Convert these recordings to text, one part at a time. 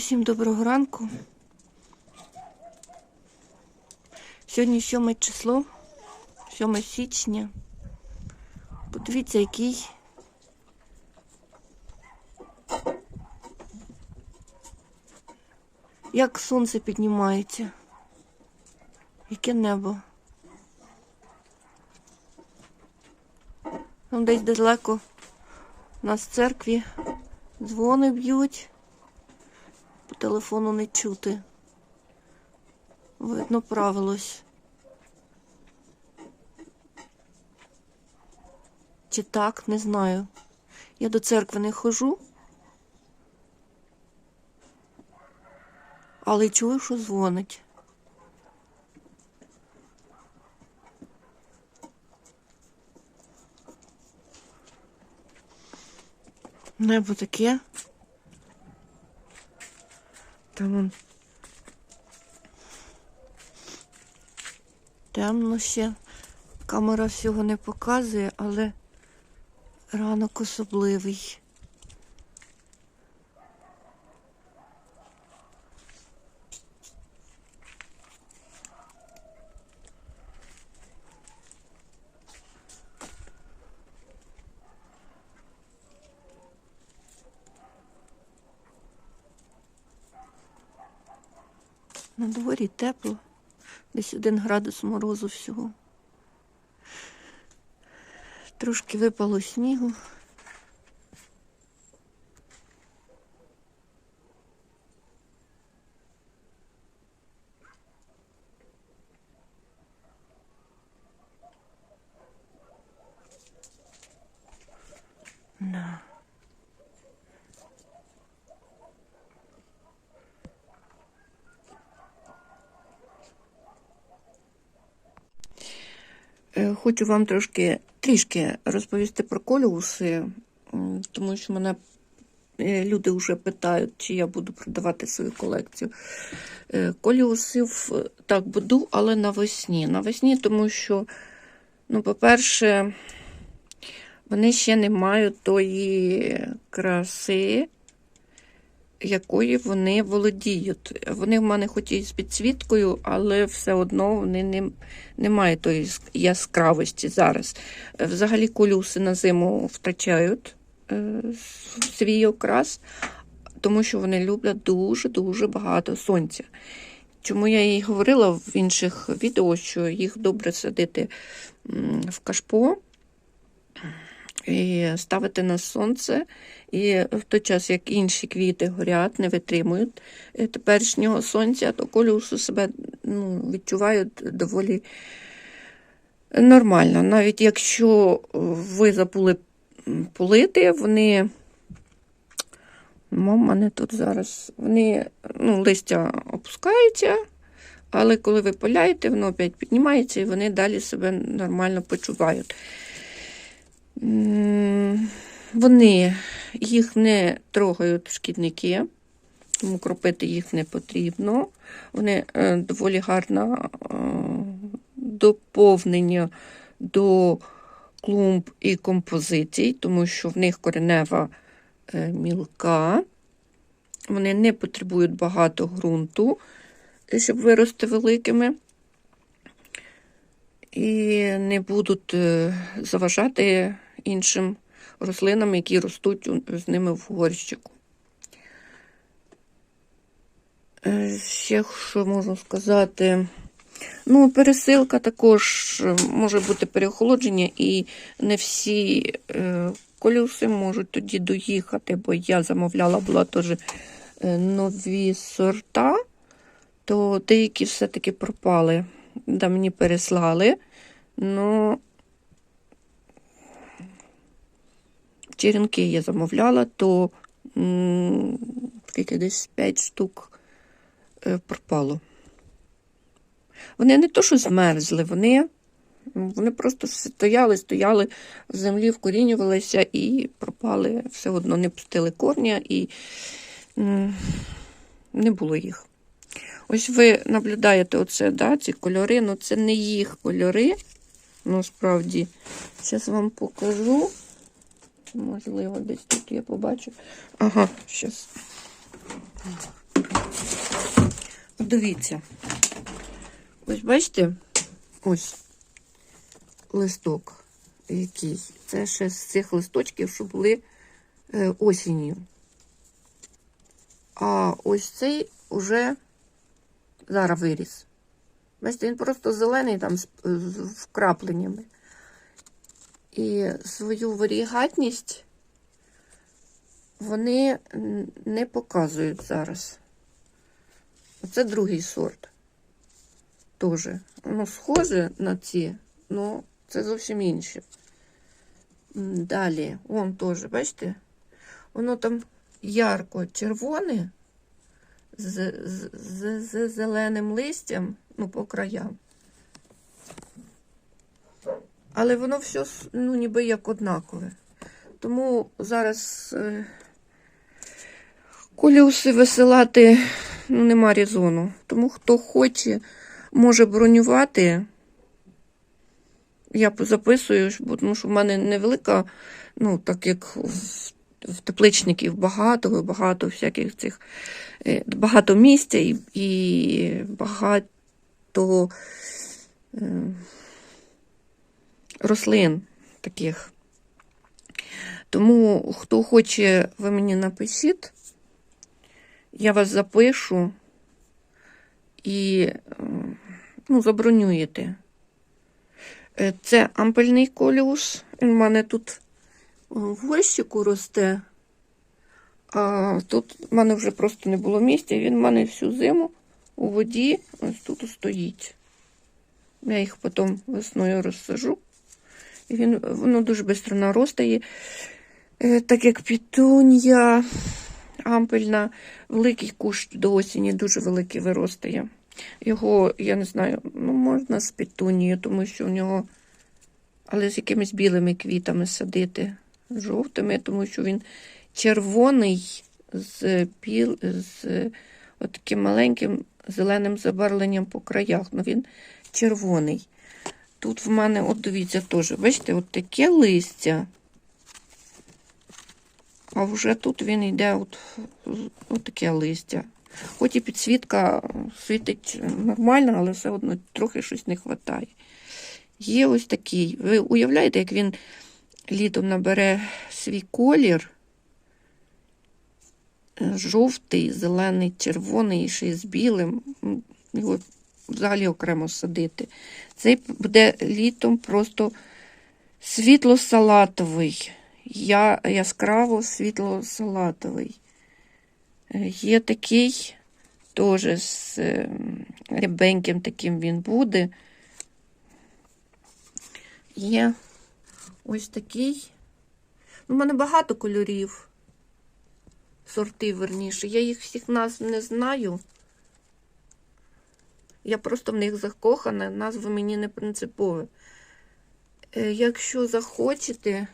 Усім доброго ранку. Сьогодні 7 число, 7 січня. Подивіться, який. Як сонце піднімається. Яке небо. Там десь далеко у нас в церкві дзвони б'ють. Телефону не чути. Видно, правилось. Чи так, не знаю. Я до церкви не хожу. Але чую, що дзвонить. Небо таке. Там он темно ще. Камера всього не показує, але ранок особливий. На дворі тепло, десь один градус морозу всього. Трошки випало снігу. Хочу вам трошки трішки розповісти про коліуси, тому що мене е, люди вже питають, чи я буду продавати свою колекцію. Е, Коліусів так буду, але навесні. Навесні, тому що, ну, по-перше, вони ще не мають тої краси, якої вони володіють. Вони в мене хоч і з підсвіткою, але все одно вони не, не мають тої яскравості зараз. Е, Взагалі колюси на зиму втрачають е, свій окрас, тому що вони люблять дуже-дуже багато сонця. Чому я і говорила в інших відео, що їх добре садити в кашпо і ставити на сонце. І в той час, як інші квіти горять, не витримують е, теперішнього сонця, то колюсу себе ну, відчувають доволі нормально. Навіть якщо ви забули полити, вони. В мене тут зараз вони, ну, листя опускаються, але коли ви поляєте, воно опять піднімається і вони далі себе нормально почувають. Вони їх не трогають шкідники, тому кропити їх не потрібно. Вони е, доволі гарне е, доповнення до клумб і композицій, тому що в них коренева е, мілка. Вони не потребують багато ґрунту, щоб вирости великими. І не будуть заважати іншим рослинам, які ростуть з ними в горщику. Е, Ще що можу сказати? Ну, пересилка також е, може бути переохолодження, і не всі е, колюси можуть тоді доїхати, бо я замовляла була теж нові сорта, то деякі все-таки пропали. Да, мені переслали. Ну, черенки я замовляла, то скільки десь 5 штук е, пропало. Вони не то, що змерзли, вони, вони просто стояли, стояли в землі, вкорінювалися і пропали все одно, не пустили корня і не було їх. Ось ви наблюдаєте оце, да, ці кольори, ну це не їх кольори. Насправді, зараз вам покажу. Можливо, десь тут я побачу. Ага, зараз. дивіться. Ось бачите, ось листок який. Це ще з цих листочків, що були е, осінню. А ось цей уже зараз виріс. Бачите, він просто зелений там з, з вкрапленнями. І свою варігатність вони не показують зараз. Оце другий сорт. Тоже. Воно схоже на ці, але це зовсім інше. Далі, вон теж, бачите? Воно там ярко червоне з, з, з, з зеленим листям, ну, по краям. Але воно все, ну, ніби як однакове. Тому зараз е, коліуси висилати ну, нема резону. Тому хто хоче, може бронювати. Я записую, бо- тому що в мене невелика, ну, так як в, в тепличників багато, багато всяких цих, е, багато місця і, і багато е, рослин таких. Тому, хто хоче, ви мені напишіть, я вас запишу і ну, забронюєте. Е, Це ампельний коліус. Він в мене тут в горщику росте. А тут в мене вже просто не було місця. Він в мене всю зиму у воді ось тут стоїть. Я їх потім весною розсажу. Він, воно дуже швидко наростає. Е, Так як пітун'я ампельна, великий кущ до осені, дуже великий виростає. Його, я не знаю, ну можна з пітунією, тому що у нього, але з якимись білими квітами садити, жовтими, тому що він червоний з біл, з от таким маленьким зеленим забарвленням по краях. Ну він червоний. Тут в мене, от дивіться, теж, бачите, от таке листя. А вже тут він йде от, от таке листя. Хоч і підсвітка світить нормально, але все одно трохи щось не вистачає. Є ось такий. Ви уявляєте, як він літом набере свій колір? Жовтий, зелений, червоний, ще й з білим. Його взагалі окремо садити. Цей буде літом просто світло-салатовий. Я, яскраво світло-салатовий. Е, Є такий теж з е, рябеньким таким він буде. Є ось такий. У мене багато кольорів, сортів верніше. Я їх всіх назв не знаю. Я просто в них закохана, назви мені не принципові. Е, Якщо захочете,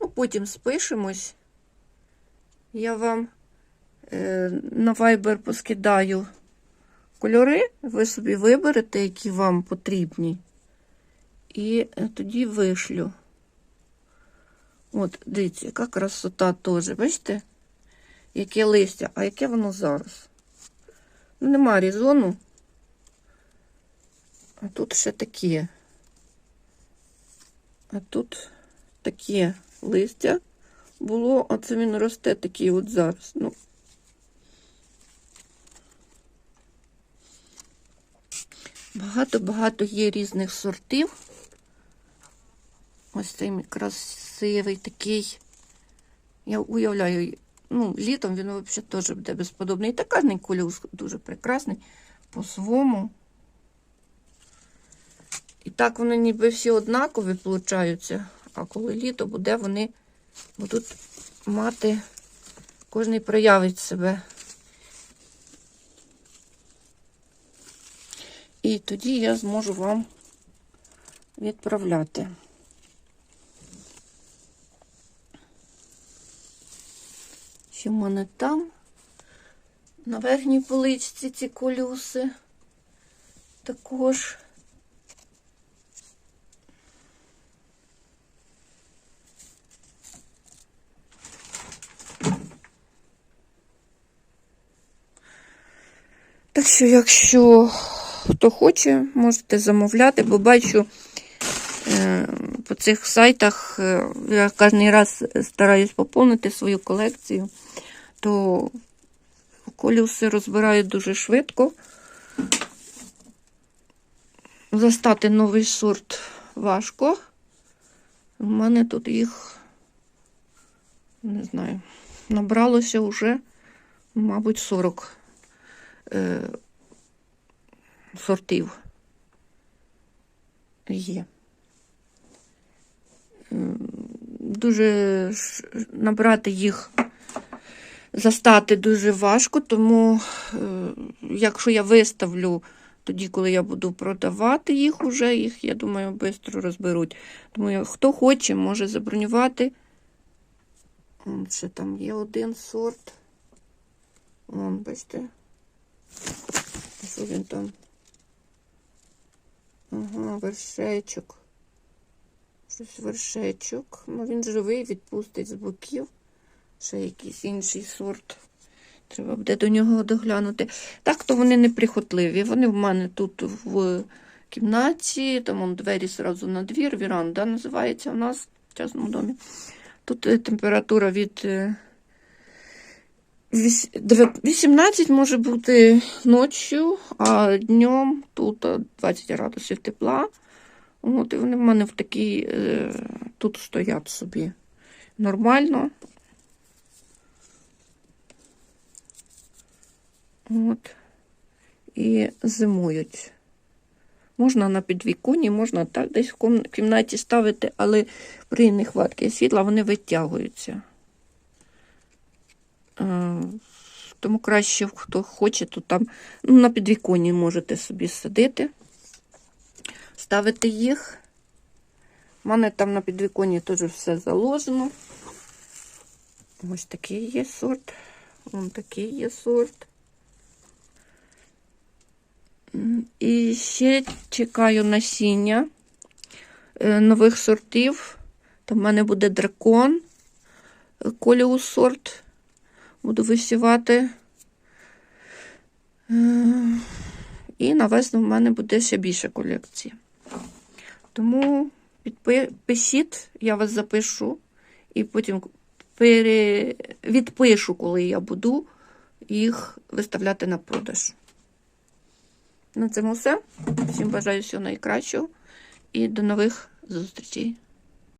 ну потім спишемось, я вам е, на Viber поскидаю кольори, ви собі виберете, які вам потрібні, і е, тоді вишлю. От, дивіться, яка красота теж, бачите? Яке листя, а яке воно зараз? Ну, нема різону. А тут ще такі. А тут таке листя було, а це він росте такий от зараз. Ну. Багато-багато є різних сортів. Ось цей красивий такий. Я уявляю, ну, літом він взагалі теж буде безподобний. І така коліус дуже прекрасний по-своєму. Так вони ніби всі однакові получаються, а коли літо буде, вони будуть мати, кожний проявить себе. І тоді я зможу вам відправляти. Що в мене там? На верхній поличці ці колюси також. Так що, якщо хто хоче, можете замовляти, бо бачу е, по цих сайтах, е, я кожен раз стараюсь поповнити свою колекцію, то колюси розбирають дуже швидко. Застати новий сорт важко. У мене тут їх, не знаю, набралося вже, мабуть, 40 е, сортів є. Дуже набрати їх, застати дуже важко, тому е, якщо я виставлю тоді, коли я буду продавати їх уже, їх, я думаю, швидко розберуть. Тому хто хоче, може забронювати. Ще там є один сорт. Вон, бачите. Що він там? Ага, вершечок. Щось вершечок. Ну, він живий, відпустить з боків. Ще якийсь інший сорт. Треба буде до нього доглянути. Так, то вони неприхотливі. Вони в мене тут в кімнаті, там он двері зразу на двір, віранда називається у нас в частному домі. Тут е, температура від е, 18 може бути ночі, а днем тут е, 20 градусів тепла. От, і вони в мене в такій, е, тут стоять собі нормально. От. І зимують. Можна на підвіконні, можна так десь в кімнаті ставити, але при нехватці світла вони витягуються. Е, Тому краще, хто хоче, то там ну, на підвіконні можете собі садити, ставити їх. У мене там на підвіконні теж все заложено. Ось такий є сорт. Вон такий є сорт. І ще чекаю насіння е, нових сортів. Там в мене буде дракон, е, коліус сорт. Буду висівати. Е, І на весну в мене буде ще більше колекції. Тому підпи- пишіть, я вас запишу, і потім пере... відпишу, коли я буду їх виставляти на продаж. На цьому все. Всім бажаю всього найкращого і до нових зустрічей.